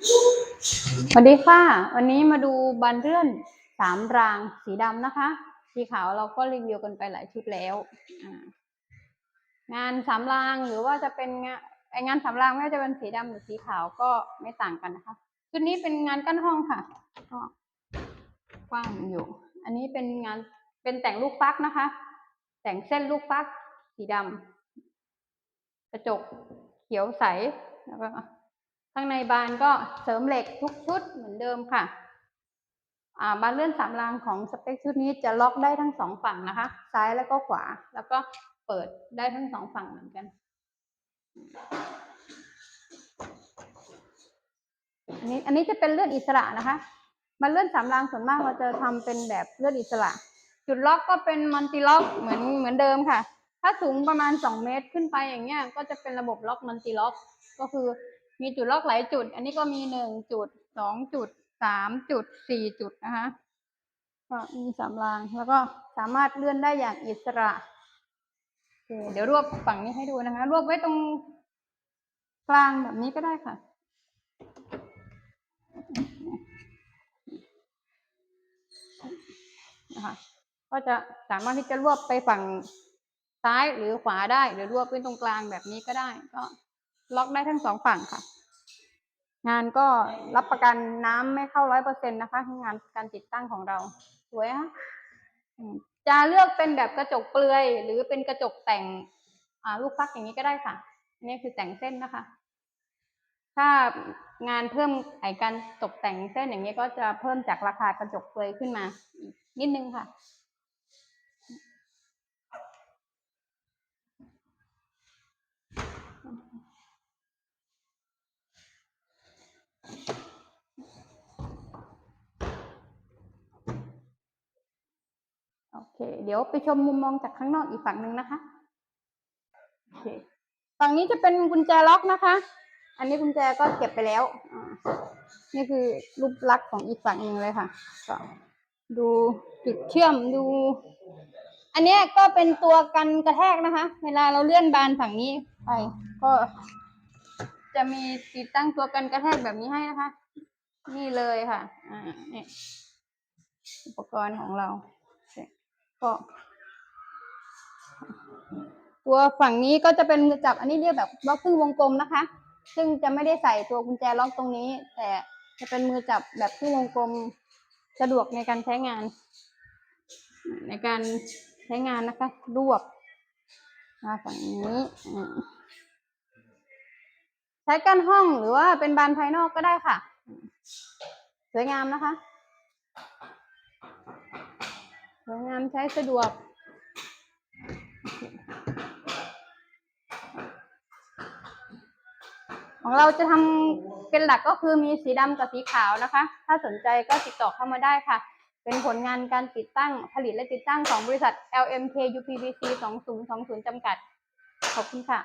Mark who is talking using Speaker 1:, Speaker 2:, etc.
Speaker 1: สวัสดีค่ะ วันนี้มาดูบานเลื่อนสามรางสีดำนะคะ สีขาวเราก็รีวิวกันไปหลายชุดแล้วงานสามรางหรือว่าจะเป็นงานไองานสามรางไม่ว่าจะเป็นสีดำหรือสีขาวก็ไม่ต่างกันนะคะชุดนี้เป็นงานกั้นห้องค่ะก็กว้างอยู่ อันนี้เป็นงานเป็นแต่งลูกฟักนะคะ แต่งเส้นลูกฟัก สีดำกระจกเขียวใสแล้วก็ ข้างในบานก็เสริมเหล็กทุกชุดเหมือนเดิมค่ะบานเลื่อนสามรางของสเปคชุดนี้จะล็อกได้ทั้งสองฝั่งนะคะ ซ้ายแล้วก็ขวา แล้วก็เปิดได้ทั้งสองฝั่งเหมือนกัน อันนี้อันนี้จะเป็นเลื่อนอิสระนะคะบานเลื่อนสามรางส่วนมากเราจะทำเป็นแบบเลื่อนอิสระ จุดล็อกก็เป็นมัลติล็อกเหมือนเหมือนเดิมค่ะ ถ้าสูงประมาณสองเมตรขึ้นไปอย่างเงี้ย ก็จะเป็นระบบล็อกมัลติล็อก ก็คือ มีจุดล็อกหลายจุด อันนี้ก็มีหนึ่งจุดสองจุดสามจุดสี่จุดนะคะก็มีสามรางแล้วก็สามารถเลื่อนได้อย่างอิสระเคเดี๋ยวรวบฝั่งนี้ให้ดูนะคะ รวบไว้ตรงกลางแบบนี้ก็ได้ค่ะ นะคะก็จะสามารถที่จะรวบไปฝั่งซ้ายหรือขวาได้ หรือรวบไว้ตรงกลางแบบนี้ก็ได้ ก็ ล็อกได้ทั้งสองฝั่งค่ะ งานก็รับประกันน้ำไม่เข้าร้อยเปอร์เซ็นต์นะคะ งานการติดตั้งของเรา สวยฮะจะเลือกเป็นแบบกระจกเปลือย หรือเป็นกระจกแต่งอ่าลูกฟักอย่างนี้ก็ได้ค่ะอันนี้คือแต่งเส้นนะคะ ถ้างานเพิ่มไอการตกแต่งเส้นอย่างนี้ก็จะเพิ่มจากราคากระจกเปลือยขึ้นมาอีกนิดนึงค่ะ โอเค เดี๋ยวไปชมมุมมองจากข้างนอกอีกฝั่งหนึ่งนะคะโอเคฝั่งนี้จะเป็นกุญแจล็อกนะคะ อันนี้กุญแจก็เก็บไปแล้วนี่คือรูปลักษณ์ของอีกฝั่งหนึ่งเลยค่ะก็ดูจุดเชื่อมดู อันนี้ก็เป็นตัวกันกระแทกนะคะ เวลาเราเลื่อนบานฝั่งนี้ไปก็จะมีติดตั้งตัวกันกระแทกแบบนี้ให้นะคะ นี่เลยค่ะ อ่านี่อุปกรณ์ของเรา ก็ตัวฝั่งนี้ก็จะเป็นมือจับอันนี้เรียกแบบล็อกครึ่งวงกลมนะคะ ซึ่งจะไม่ได้ใส่ตัวกุญแจล็อกตรงนี้ แต่จะเป็นมือจับแบบครึ่งวงกลมสะดวกในการใช้งาน ในการใช้งานนะคะรวบมาฝั่งนี้ใช้กั้นห้องหรือว่าเป็นบานภายนอกก็ได้ค่ะ สวยงามนะคะ ส วยงามใช้สะดวก ของเราจะทำเป็นหลักก็คือมีสีดำกับสีขาวนะคะ ถ้าสนใจก็ติดต่อเข้ามาได้ค่ะ เป็นผลงานการติดตั้งผลิตและติดตั้งของบริษัท LMK UPVC 2020จำกัด ขอบคุณค่ะ